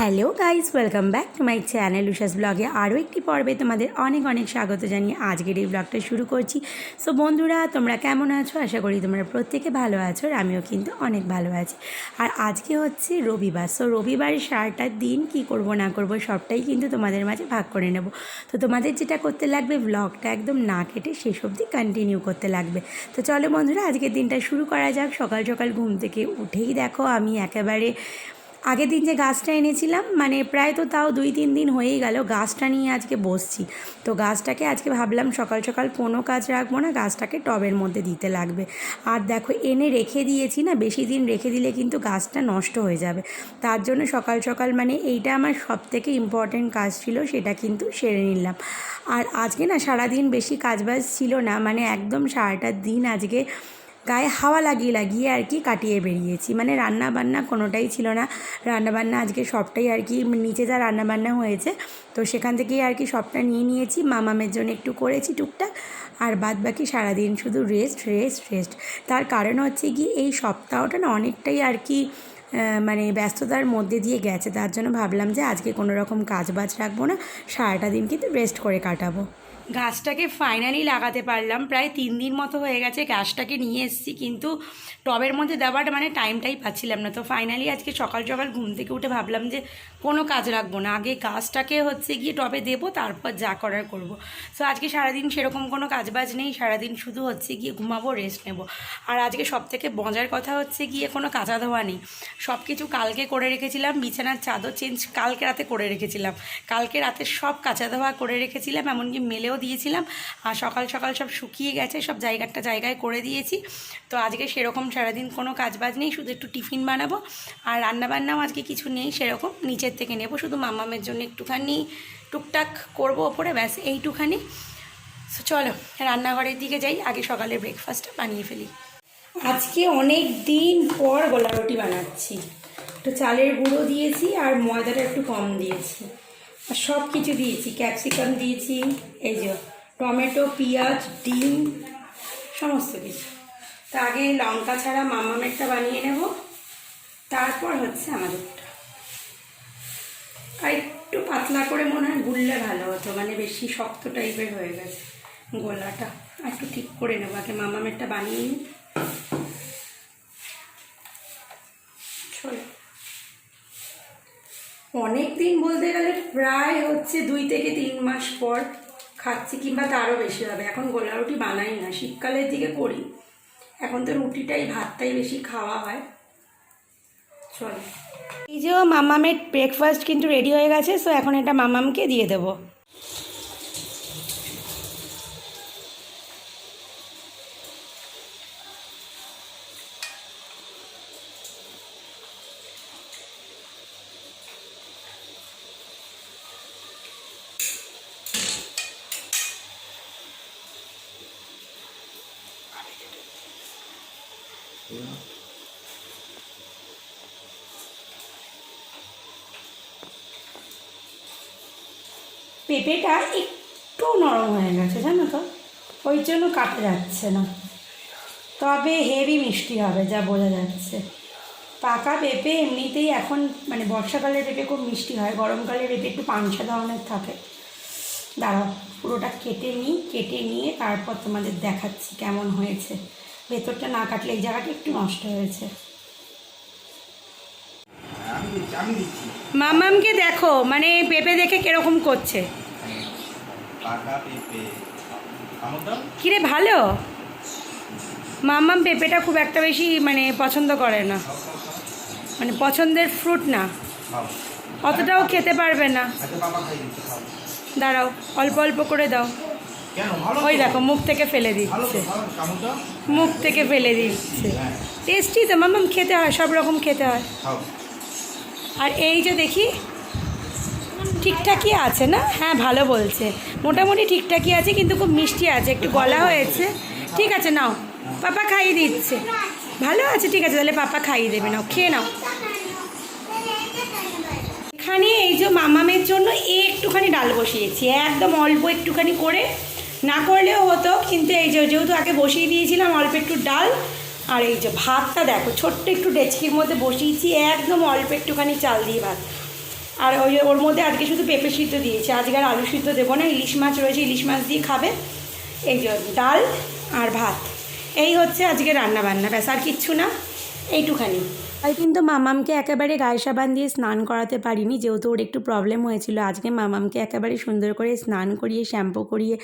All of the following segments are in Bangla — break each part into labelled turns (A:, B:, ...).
A: Hello guys welcome back to my channel Ushas ব্লগে আরও একটি পর্বে তোমাদের অনেক অনেক স্বাগত জানিয়ে আজকের এই ব্লগটা শুরু করছি। সো বন্ধুরা, তোমরা কেমন আছো? আশা করি তোমরা প্রত্যেকে ভালো আছো আর আমিও কিন্তু অনেক ভালো আছি। আর আজকে হচ্ছে রবিবার। সো রবিবারের সারাটা দিন কি করব, না করব, সবটাই কিন্তু তোমাদের মাঝে ভাগ করে নেব। তো তোমাদের যেটা করতে লাগবে ব্লগটা একদম না কেটে শেষ অবধি কন্টিনিউ করতে লাগবে। তো চলো বন্ধুরা, আজকের দিনটা শুরু করা যাক। সকাল সকাল ঘুম থেকে উঠেই দেখো, আমি একেবারে আগের দিন যে গাছটা এনেছিলাম মানে প্রায় তো তাও দুই তিন দিন হয়েই গেল, গাছটা নিয়ে আজকে বসছি। তো গাছটাকে আজকে ভাবলাম সকাল সকাল কোনো কাজ রাখব না, গাছটাকে টবের মধ্যে দিতে লাগবে। আর দেখো, এনে রেখে দিয়েছি না, বেশি দিন রেখে দিলে কিন্তু গাছটা নষ্ট হয়ে যাবে। তার জন্য সকাল সকাল মানে এইটা আমার সব থেকে ইম্পর্টেন্ট কাজ ছিল, সেটা কিন্তু সেরে নিলাম। আর আজকে না সারাদিন বেশি কাজবাজ ছিল না মানে একদম সারাটা দিন আজকে গায়ে হাওয়া লাগিয়ে লাগিয়ে আর কি কাটিয়ে বেরিয়েছি। মানে রান্না বান্না কোনোটাই ছিল না। রান্না বান্না আজকে সবটাই আর কি নিচে যা রান্না বান্না হয়েছে, তো সেখান থেকেই আর কি সবটা নিয়ে নিয়েছি। মামামের জন্য একটু করেছি টুকটাক, আর বাদ বাকি সারাদিন শুধু রেস্ট রেস্ট রেস্ট তার কারণ হচ্ছে কি, এই সপ্তাহটা না অনেকটাই আর কি মানে ব্যস্ততার মধ্যে দিয়ে গেছে। তার জন্য ভাবলাম যে আজকে কোনো রকম কাজ বাজ রাখব না, সারাটা দিন কিন্তু রেস্ট করে কাটাবো। গাছটাকে ফাইনালি লাগাতে পারলাম। প্রায় তিন দিন মতো হয়ে গেছে গাছটাকে নিয়ে এসেছি, কিন্তু টবের মধ্যে দেওয়ার মানে টাইমটাই পাচ্ছিলাম না। তো ফাইনালি আজকে সকাল সকাল ঘুম থেকে উঠে ভাবলাম যে কোনো কাজ রাখব না। আগে গাছটাকে হচ্ছে গিয়ে টবে দেবো, তারপর যা করার করব। সো আজকে সারাদিন সেরকম কোনো কাজবাজ নেই, সারাদিন শুধু হচ্ছে গিয়ে ঘুমাবো রেস্ট নেব। আর আজকে সব থেকে মজার কথা হচ্ছে গিয়ে কোনো কাঁচা ধোয়া নেই। সব কিছু কালকে করে রেখেছিলাম, বিছানার চাদর চেঞ্জ কালকে রাতে করে রেখেছিলাম। কালকে রাতে সব কাঁচা ধোয়া করে রেখেছিলাম, এমনকি মেলেও দিয়েছিলাম। আর সকাল সকাল সব শুকিয়ে গেছে সব জায়গাটা জায়গায় করে দিয়েছি। তো আজকে সেরকম সারাদিন কোনো কাজবাজ নেই শুধু একটু টিফিন বানাবো। আর রান্নাবান্নাও আজকে কিছু নেই সেরকম নিচের থেকে নেব শুধু মামামের জন্য একটুখানি টুকটাক করব ওপরে ব্যাস এইটুখানি। So, চলো রান্নাঘরের দিকে যাই আগে সকালে ব্রেকফাস্টটা বানিয়ে ফেলি। আজকে অনেক দিন পর গোলা রুটি বানাচ্ছি। একটু চালের গুঁড়ো দিয়েছি আর ময়দাটা একটু কম দিয়েছি। সব কিছু দিয়েছি, ক্যাপসিকাম দিয়েছি, এই যে টমেটো, পেঁয়াজ, ডিম, সমস্ত কিছু। তা আগে লঙ্কা ছাড়া মামামেরটা বানিয়ে নেব, তারপর হচ্ছে আমাদেরটা আর একটু পাতলা করে মনে হয় গুললে ভালো হতো মানে বেশি শক্ত টাইপের হয়ে গেছে গোলাটা। আর একটু ঠিক করে নেব, আগে মামামেরটা বানিয়ে নিই চলো অনেক দিন বলতে গেলে প্রায় হচ্ছে দুই থেকে তিন মাস পর খাচ্ছি কিংবা তারও বেশি হবে। এখন গোলা রুটি বানাই না, শীতকালের দিকে করি। এখন তো রুটিটাই, ভাতটাই বেশি খাওয়া হয়। চলো। এই যে মামামের ব্রেকফাস্ট কিন্তু রেডি হয়ে গেছে সো এখন এটা মামামকে দিয়ে দেবো। পেঁপেটা একটু নরম হয়ে গেছে, জানো তো? ওই জন্য কাটা যাচ্ছে না। তবে হেভি মিষ্টি হবে, যা বোঝা যাচ্ছে। পাকা পেঁপে এমনিতেই এখন মানে বর্ষাকালে পেঁপে খুব মিষ্টি হয়, গরমকালে পেঁপে একটু পাঞ্চা ধরনের থাকে। দাঁড়াও পুরোটা কেটে নিই কেটে নিয়ে তারপর তোমাদের দেখাচ্ছি কেমন হয়েছে। ভেতরটা না কাটলে এই জায়গাটা একটু নষ্ট হয়েছে। মামামকে দেখো মানে পেঁপে দেখে কীরকম করছে। কিরে ভালো? মামাম পেঁপেটা খুব একটা বেশি মানে পছন্দ করে না। মানে পছন্দের ফ্রুট না। অতটাও খেতে পারবে না। দাঁড়াও অল্প অল্প করে দাও। ওই দেখো মুখ থেকে ফেলে দিচ্ছে। মুখ থেকে ফেলে দিচ্ছে।
B: হ্যাঁ।
A: টেস্টি তো মামাম খেতে হয় সব রকম খেতে হয়। আর এই যে দেখি ঠিকঠাকই আছে না? হ্যাঁ ভালো বলছে। মোটামুটি ঠিকঠাকই আছে কিন্তু খুব মিষ্টি আছে একটু গলা হয়েছে। ঠিক আছে নাও। পাপা খাইয়ে দিচ্ছে। ভালো আছে ঠিক আছে তাহলে পাপা খাইয়ে দেবে নাও খেয়ে নাও। এখানে এই যে মামামের জন্য একটুখানি ডাল বসিয়েছি, একদম অল্প একটুখানি করে। না করলেও হতো, কিন্তু এই যে যেহেতু আগে বসিয়ে দিয়েছিলাম অল্প একটু ডাল, আর এই যে ভাতটা দেখো, ছোট্ট একটু ডেচকির মধ্যে বসিয়েছি, একদম অল্প একটুখানি চাল দিয়ে ভাত। আর ওই ওর মধ্যে আজকে শুধু পেঁপে সিদ্ধ দিয়েছি, আজকে আর আলু সিদ্ধ দেবো না, ইলিশ মাছ রয়েছে, ইলিশ মাছ দিয়ে খাবে। এই যে ডাল আর ভাত, এই হচ্ছে আজকে রান্না বান্না ব্যাস, আর কিচ্ছু না, এইটুখানি। তাই কিন্তু মামামকে একেবারে গায়ে সাবান দিয়ে স্নান করাতে পারিনি, যেহেতু ওর একটু প্রবলেম হয়েছিল। আজকে মামামকে একেবারে সুন্দর করে স্নান করিয়ে শ্যাম্পু করিয়ে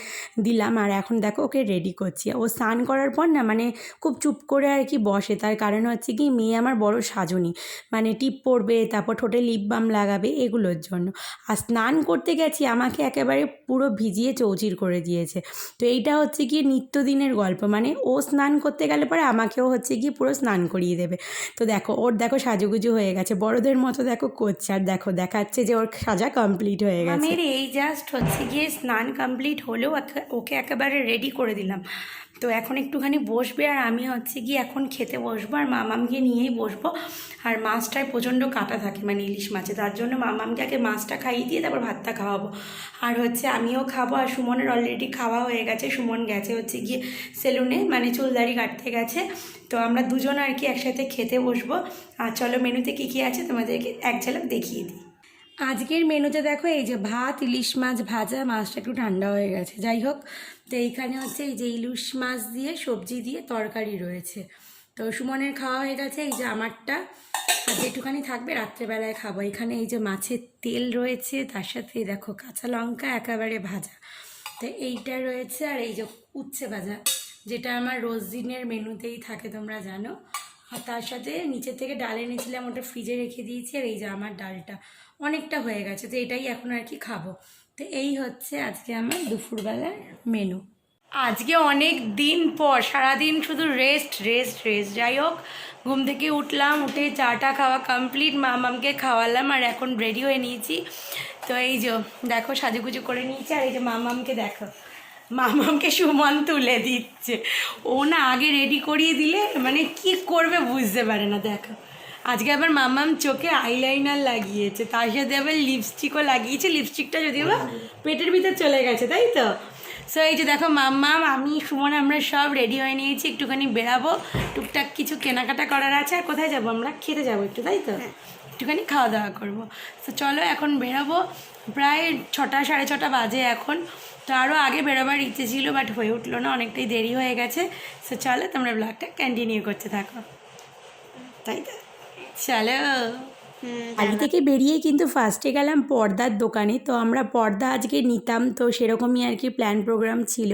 A: দিলাম আর এখন দেখো ওকে রেডি করছি। ও স্নান করার পর না মানে খুব চুপ করে আর কি বসে। তার কারণ হচ্ছে কি, মেয়ে আমার বড় সাজুনি। মানে টিপ পরবে, তারপর ঠোঁটে লিপ বাম লাগাবে, এগুলোর জন্য। আর স্নান করতে গেছি, আমাকে একেবারে পুরো ভিজিয়ে চৌচির করে দিয়েছে। তো এইটা হচ্ছে কি নিত্যদিনের গল্প। মানে ও স্নান করতে গেলে পরে আমাকেও হচ্ছে কি পুরো স্নান করিয়ে দেবে। তো দেখো ওর দেখো সাজুগুজু হয়ে গেছে। বড়দের মতো দেখো করছে। আর দেখো দেখাচ্ছে যে ওর সাজা কমপ্লিট হয়ে গেছে।
C: আমের এই জাস্ট হচ্ছে গিয়ে স্নান কমপ্লিট হলেও ওকে একেবারে রেডি করে দিলাম। তো এখন একটুখানি বসবে আর আমি হচ্ছে গিয়ে এখন খেতে বসবো আর মামামকে নিয়েই বসবো। আর মাছটায় প্রচণ্ড কাটা থাকে মানে ইলিশ মাছে। তার জন্য মামামকে আগে মাছটা খাইয়ে দিয়ে তারপর ভাতটা খাওয়াবো। আর হচ্ছে আমিও খাব আর সুমনের অলরেডি খাওয়া হয়ে গেছে। সুমন গেছে হচ্ছে গিয়ে সেলুনে মানে চুলদাড়ি কাটতে গেছে। তো আমরা দুজন আর কি একসাথে খেতে বসবো। আর চলো মেনুতে কী কী আছে তোমাদেরকে এক ঝলক দেখিয়ে দিই। আজকের মেনুতে দেখো এই যে ভাত, ইলিশ মাছ ভাজা, মাছটা একটু ঠান্ডা হয়ে গেছে। যাই হোক, তো এইখানে হচ্ছে এই যে ইলিশ মাছ দিয়ে, সবজি দিয়ে তরকারি রয়েছে। তো সুমনের খাওয়া হয়ে গেছে, এই যে আমারটা। আর যেটুখানি থাকবে রাত্রেবেলায় খাব। এখানে এই যে মাছের তেল রয়েছে, তার সাথে দেখো কাঁচা লঙ্কা, একেবারে ভাজা। তো এইটা রয়েছে আর এই যে উচ্ছে ভাজা। যেটা আমার রোজ দিনের মেনুতেই থাকে, তোমরা জানো। আর তার সাথে নিচে থেকে ডাল এনেছিলাম, ওটা ফ্রিজে রেখে দিয়েছি, আর এই যে আমার ডালটা। অনেকটা হয়ে গেছে, তো এটাই এখন আর কি খাব। তো এই হচ্ছে আজকে আমার দুপুরবেলার মেনু। আজকে অনেক দিন পর, সারাদিন শুধু রেস্ট রেস্ট রেস্ট যাই হোক, ঘুম থেকে উঠলাম, উঠে চাটা খাওয়া কমপ্লিট মামামকে খাওয়ালাম, আর এখন রেডি হয়ে নিয়েছি। তো এই যে, দেখো, সাজুগুজু করে নিয়েছি, আর এই যে মামামকে দেখো। মামামকে সুমন তুলে দিচ্ছে। ও না আগে রেডি করিয়ে দিলে মানে কি করবে বুঝতে পারে না, দেখো। আজকে আবার মামাম চোখে আইলাইনার লাগিয়েছে, তার সাথে আবার লিপস্টিকও লাগিয়েছে। লিপস্টিকটা যদিও বা পেটের ভিতর চলে গেছে, তাই তো? সো এই যে দেখো মাম্মাম আমি, সুমন, আমরা সব রেডি হয়ে নিয়েছি, একটুখানি বেরাবো। টুকটাক কিছু কেনাকাটা করার আছে, আর কোথায় যাব আমরা? খেতে যাব একটু, তাই তো? একটুখানি খাওয়া দাওয়া করব। তো চলো এখন বেরোবো। প্রায় ছটা, সাড়ে ছটা বাজে এখন। তো আরও আগে বেরোবার ইচ্ছে ছিল বাট হয়ে উঠল না, অনেকটাই দেরি হয়ে গেছে। সো চলো তোমরা ব্লগটা কন্টিনিউ করতে থাকো। তাই তো? চলো।
A: বাড়ি থেকে বেরিয়ে কিন্তু ফার্স্টে গেলাম পর্দার দোকানে। তো আমরা পর্দা আজকে নিতাম তো সেরকমই আর কি প্ল্যান প্রোগ্রাম ছিল।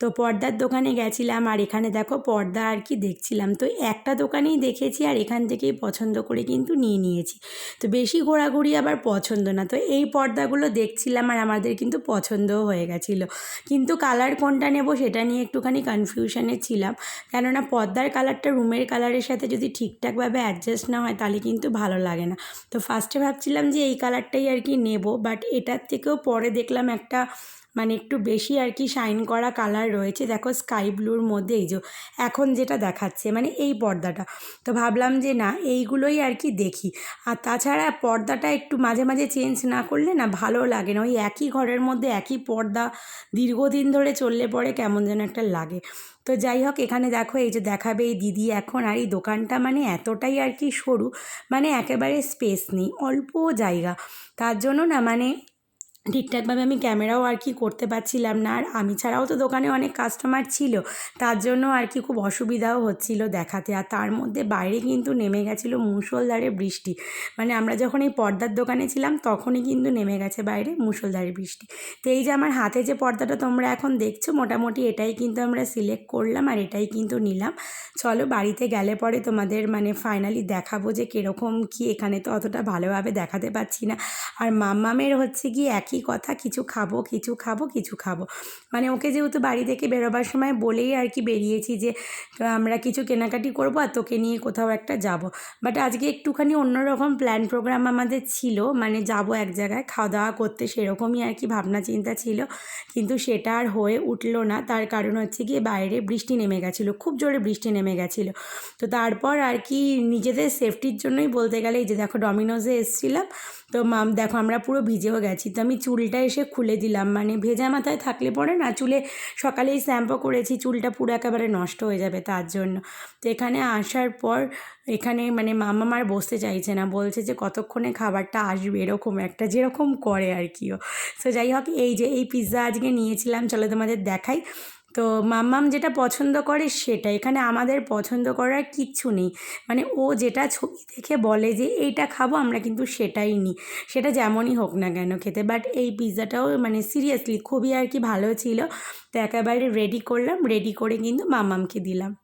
A: তো পর্দার দোকানে গেছিলাম আর এখানে দেখো পর্দা আর কি দেখছিলাম। তো একটা দোকানেই দেখেছি আর এখান থেকেই পছন্দ করে কিন্তু নিয়ে নিয়েছি। তো বেশি ঘোরাঘুরি আবার পছন্দ না। তো এই পর্দাগুলো দেখছিলাম আর আমাদের কিন্তু পছন্দও হয়ে গেছিল। কিন্তু কালার কোনটা নেব সেটা নিয়ে একটুখানি কনফিউশনে ছিলাম। কেননা পর্দার কালারটা রুমের কালারের সাথে যদি ঠিকঠাকভাবে অ্যাডজাস্ট না হয় তাহলে কিন্তু ভালো লাগে না। তো ফার্স্টে ভাবছিলাম যে এই কালারটাই আর কি নেব বাট এটার থেকেও পরে দেখলাম একটা মানে একটু বেশি আর কি শাইন করা কালার রয়েছে। দেখো স্কাই ব্লুর মধ্যে এই যে, এখন যেটা দেখাচ্ছে মানে এই পর্দাটা। তো ভাবলাম যে না, এইগুলোই আর কি দেখি। আর তাছাড়া পর্দাটা একটু মাঝে মাঝে চেঞ্জ না করলে না ভালো লাগে না। ওই একই ঘরের মধ্যে একই পর্দা দীর্ঘদিন ধরে চললে পরে কেমন যেন একটা লাগে। তো যাই হোক, এখানে দেখো এই যে দেখাবে এই দিদি এখন। আর এই দোকানটা মানে এতটাই আর কি সরু মানে একেবারে স্পেস নেই, অল্প জায়গা। তার জন্য না মানে ঠিকঠাকভাবে আমি ক্যামেরাও আর কি করতে পারছিলাম না। আর আমি ছাড়াও তো দোকানে অনেক কাস্টমার ছিল, তার জন্য আর কি খুব অসুবিধাও হচ্ছিল দেখাতে। আর তার মধ্যে বাইরে কিন্তু নেমে গেছিল মুষলধারে বৃষ্টি। মানে আমরা যখন এই পর্দার দোকানে ছিলাম, তখনই কিন্তু নেমে গেছে বাইরে মুষলধারে বৃষ্টি। তো এই যে আমার হাতে যে পর্দাটা তোমরা এখন দেখছ, মোটামুটি এটাই কিন্তু আমরা সিলেক্ট করলাম আর এটাই কিন্তু নিলাম। চলো বাড়িতে গেলে পরে তোমাদের মানে ফাইনালি দেখাবো যে কীরকম কি, এখানে তো অতটা ভালোভাবে দেখাতে পাচ্ছি না। আর মাম্মামের হচ্ছে কি একই কথা, কিছু খাব কিছু খাব কিছু খাব। মানে ওকে যেহেতু বাড়ি থেকে বেরোবার সময় বলেই আর কি বেরিয়েছি যে, আমরা কিছু কেনাকাটি করব আর তোকে নিয়ে কোথাও একটা যাব। বাট আজকে একটুখানি অন্যরকম প্ল্যান প্রোগ্রাম আমাদের ছিল মানে যাব এক জায়গায় খাওয়া দাওয়া করতে সেরকমই আর কি ভাবনা চিন্তা ছিল, কিন্তু সেটা আর হয়ে উঠল না। তার কারণ হচ্ছে গিয়ে বাইরে বৃষ্টি নেমে গেছিল, খুব জোরে বৃষ্টি নেমে গেছিল। তো তারপর আর কি নিজেদের সেফটির জন্যই বলতে গেলে এই যে দেখো ডমিনোজে এসেছিলাম, তো মাম দেখো আমরা পুরো ভিজেও গেছি। তো আমি চুলটা এসে খুলে দিলাম। মানে ভেজা মাথায় থাকলে পরে না চুলে সকালেই শ্যাম্পু করেছি, চুলটা পুরো একেবারে নষ্ট হয়ে যাবে তার জন্য। তো এখানে আসার পর এখানে মানে মামা মার বসতে চাইছে না, বলছে যে কতক্ষণে খাবারটা আসবে এরকম একটা, যেরকম করে আর কিও। তো যাই হোক, এই যে এই পিৎজা আজকে নিয়েছিলাম, চলো তোমাদের দেখাই। তো মাম্মাম যেটা পছন্দ করে সেটা। এখানে আমাদের পছন্দ করার কিচ্ছু নেই। মানে ও যেটা ছবি দেখে বলে যে, এইটা খাব, আমরা কিন্তু সেটাই নিই সেটা যেমনই হোক না কেন খেতে। বাট এই পিৎজাটাও মানে সিরিয়াসলি খুবই আর কি ভালো ছিল। তো একেবারে রেডি করলাম রেডি করে কিন্তু মাম্মামকে দিলাম।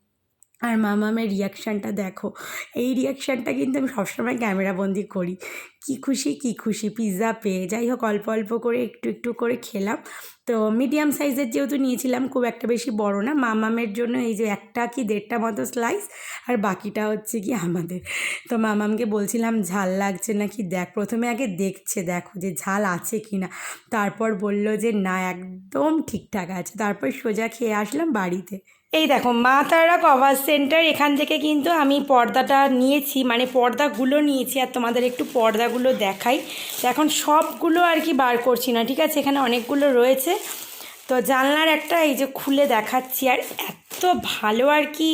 A: আর মামামের রিয়াকশানটা দেখো। এই রিয়াকশানটা কিন্তু আমি সবসময় ক্যামেরাবন্দি করি। কি খুশি কি খুশি পিৎজা পেয়ে। যাই হোক, অল্প অল্প করে, একটু একটু করে খেলাম। তো মিডিয়াম সাইজের যেহেতু নিয়েছিলাম, খুব একটা বেশি বড় না। মামামের জন্য এই যে একটা কি দেড়টা মতো স্লাইস আর বাকিটা হচ্ছে কি আমাদের। তো মামামকে বলছিলাম, ঝাল লাগছে নাকি? দেখ, প্রথমে আগে দেখছে, দেখো যে ঝাল আছে কি না তারপর বলল যে, না, একদম ঠিকঠাক আছে। তারপর সোজা খেয়ে আসলাম বাড়িতে। এই দেখো, মা তারা কভার সেন্টার এখান থেকে কিন্তু আমি পর্দাটা নিয়েছি মানে পর্দাগুলো নিয়েছি, আর তোমাদের একটু পর্দাগুলো দেখাই। তো এখন সবগুলো আর কি বার করছি না, ঠিক আছে? এখানে অনেকগুলো রয়েছে। তো জানলার একটা এই যে খুলে দেখাচ্ছি, আর এত ভালো আর কি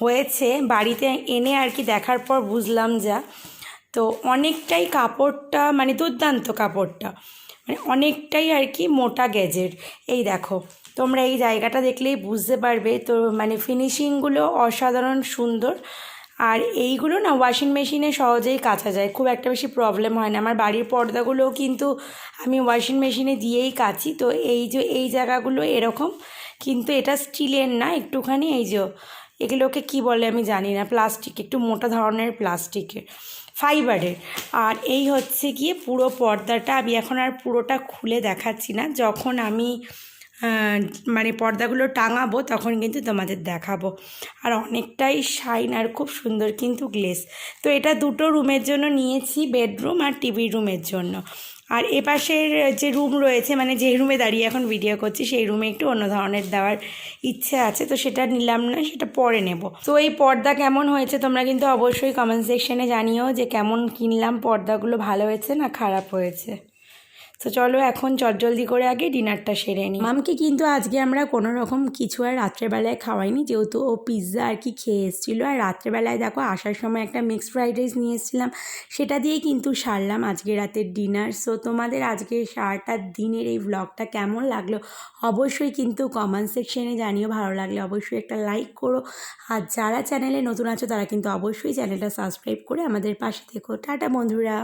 A: হয়েছে। বাড়িতে এনে আর কি দেখার পর বুঝলাম যা। তো অনেকটাই কাপড়টা মানে দুর্দান্ত কাপড়টা মানে অনেকটাই আর কি মোটা গেজের। এই দেখো তোমরা এই জায়গাটা দেখলেই বুঝতে পারবে। তো মানে ফিনিশিংগুলো অসাধারণ, সুন্দর। আর এইগুলো না ওয়াশিং মেশিনে সহজেই কাচা যায়। খুব একটা বেশি প্রবলেম হয় না। আমার বাড়ির পর্দাগুলোও কিন্তু আমি ওয়াশিং মেশিনে দিয়েই কাচি। তো এই যে, এই জায়গাগুলো এরকম। কিন্তু এটা স্টিলের না, একটুখানি এই যে, এগুলোকে কি বলে আমি জানি না প্লাস্টিক একটু মোটা ধরনের প্লাস্টিকের ফাইবারের আর এই হচ্ছে গিয়ে পুরো পর্দাটা। আমি এখন আর পুরোটা খুলে দেখাচ্ছি না। যখন আমি মানে পর্দাগুলো টাঙাবো, তখন কিন্তু তোমাদের দেখাবো। আর অনেকটাই শাইন আর খুব সুন্দর কিন্তু গ্লেস। তো এটা দুটো রুমের জন্য নিয়েছি, বেডরুম আর টিভি রুমের জন্য। আর এপাশের যে রুম রয়েছে মানে যে রুমে দাঁড়িয়ে এখন ভিডিও করছি, সেই রুমে একটু অন্য ধরনের দেওয়ার ইচ্ছে আছে, তো সেটা নিলাম না, সেটা পরে নেব। তো এই পর্দা কেমন হয়েছে তোমরা কিন্তু অবশ্যই কমেন্ট সেকশনে জানিও যে কেমন কিনলাম, পর্দাগুলো ভালো হয়েছে না খারাপ হয়েছে। তো চলো এখন চটজলদি করে আগে ডিনারটা সেরে নিই। মামকে কিন্তু আজকে আমরা কোনো রকম কিছু আর রাত্রেবেলায় খাওয়াইনি, যেহেতু ও পিৎজা আর কি খেয়ে এসেছিল। আর রাত্রেবেলায় দেখো, আসার সময় একটা মিক্সড ফ্রাইড রাইস নিয়ে এসেছিলাম। সেটা দিয়েই কিন্তু সারলাম আজকে রাতের ডিনার সো তোমাদের আজকে সারাটা দিনের এই ব্লগটা কেমন লাগল অবশ্যই কিন্তু কমেন্ট সেকশনে জানিও। ভালো লাগলে অবশ্যই একটা লাইক করো। আর যারা চ্যানেলে নতুন আছো, তারা কিন্তু অবশ্যই চ্যানেলটা সাবস্ক্রাইব করে আমাদের পাশে থেকো। টাটা বন্ধুরা।